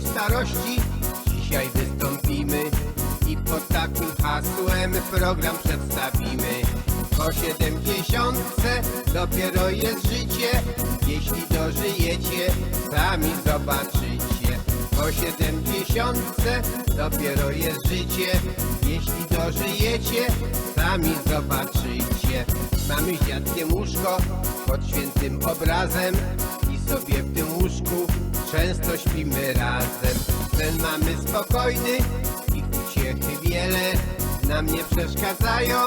wolność starości. Dzisiaj wystąpimy i pod takim hasłem program przedstawimy. Po siedemdziesiątce dopiero jest życie. Jeśli dożyjecie, sami zobaczycie. Po siedemdziesiątce dopiero jest życie. Jeśli dożyjecie, sami zobaczycie. Mamy z łóżko pod świętym obrazem I sobie w tym łóżku często śpimy razem. Sen mamy spokojny i uciechy wiele. Nam nie przeszkadzają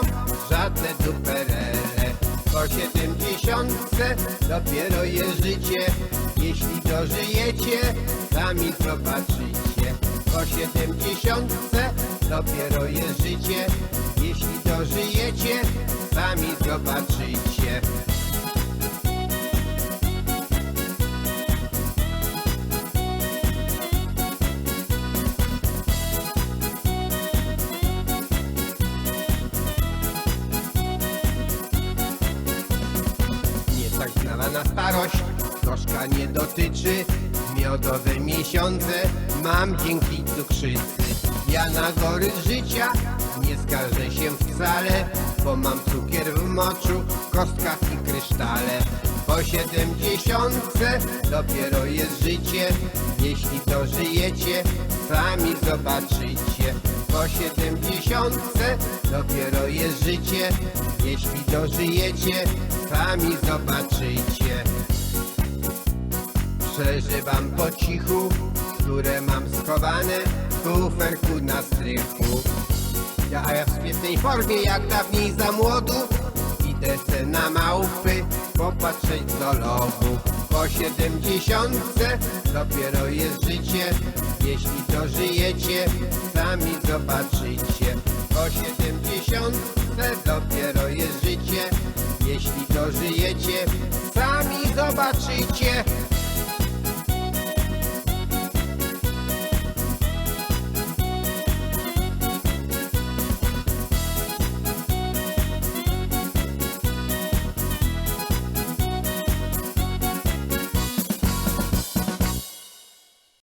żadne duperele. Po siedemdziesiątce dopiero jest życie. Jeśli dożyjecie, sami zobaczycie. Po siedemdziesiątce dopiero jest życie. Jeśli dożyjecie, sami zobaczycie na starość, troszka nie dotyczy Miodowe miesiące. Mam dzięki cukrzycy. Ja na gory życia nie skarżę się wcale Bo mam cukier w moczu, kostkach i krysztale. Po siedemdziesiątce dopiero jest życie. Jeśli dożyjecie, sami zobaczycie. Po siedemdziesiątce dopiero jest życie. Jeśli dożyjecie, sami zobaczycie Przeżywam po cichu, które mam schowane w kuferku na strychu. Ja, a ja w świetnej formie jak dawniej za młodu Idę se na małpy popatrzeć do lowu Po siedemdziesiątce dopiero jest życie Jeśli dożyjecie, sami zobaczycie Po siedemdziesiątce dopiero jest życie Jeśli sami zobaczycie